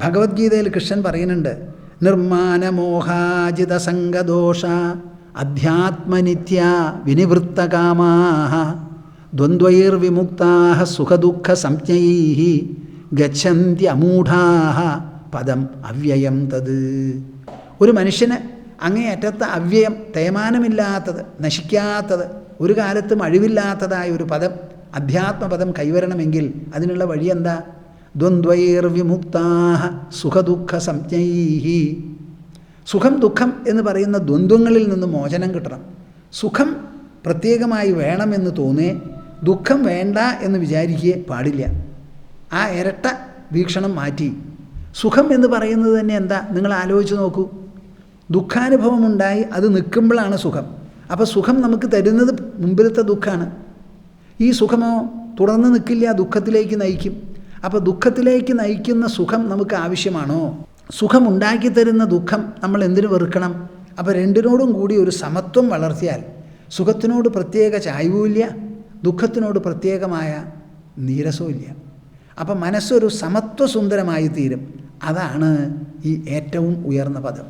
ഭഗവത്ഗീതയിൽ കൃഷ്ണൻ പറയുന്നുണ്ട് നിർമാനമോഹാജിത സംഘദോഷ അധ്യാത്മനിത്യ വിനിവൃത്തകാമാ ദ്വന്ദ്വൈർവിമുക്താ സുഖദുഃഖ സംജ്ഞൈ ഗച്ഛന്തി അമൂഢാ പദം അവ്യയം തത്. ഒരു മനുഷ്യന് അങ്ങേയറ്റത്തെ അവ്യയം തേമാനമില്ലാത്തത് നശിക്കാത്തത് ഒരു കാലത്തും അഴിവില്ലാത്തതായ ഒരു പദം അധ്യാത്മപദം കൈവരണമെങ്കിൽ അതിനുള്ള വഴി എന്താ ദ്വന്ദ്വൈർവിമുക്താ സുഖദുഃഖ സംജ്ഞൈ സുഖം ദുഃഖം എന്ന് പറയുന്ന ദ്വന്ദ്വങ്ങളിൽ നിന്ന് മോചനം കിട്ടണം. സുഖം പ്രത്യേകമായി വേണമെന്ന് തോന്നേ ദുഃഖം വേണ്ട എന്ന് വിചാരിക്കുകയെ പാടില്ല. ആ ഇരട്ട വീക്ഷണം മാറ്റി. സുഖം എന്ന് പറയുന്നത് തന്നെ എന്താ? നിങ്ങൾ ആലോചിച്ച് നോക്കൂ. ദുഃഖാനുഭവം ഉണ്ടായി അത് നിൽക്കുമ്പോഴാണ് സുഖം. അപ്പോൾ സുഖം നമുക്ക് തരുന്നത് മുമ്പിലത്തെ ദുഃഖമാണ് ഈ സുഖമോ തുടർന്ന് നിൽക്കില്ല ദുഃഖത്തിലേക്ക് നയിക്കും. അപ്പോൾ ദുഃഖത്തിലേക്ക് നയിക്കുന്ന സുഖം നമുക്ക് ആവശ്യമാണോ? സുഖം ഉണ്ടാക്കി തരുന്ന ദുഃഖം നമ്മൾ എന്തിനു വെറുക്കണം? അപ്പോൾ രണ്ടിനോടും കൂടി ഒരു സമത്വം വളർത്തിയാൽ സുഖത്തിനോട് പ്രത്യേക ചായ്വൂല്യ ദുഃഖത്തിനോട് പ്രത്യേകമായ നീരസവുമില്ല അപ്പം മനസ്സൊരു സമത്വസുന്ദരമായി തീരും അതാണ് ഈ ഏറ്റവും ഉയർന്ന പദം.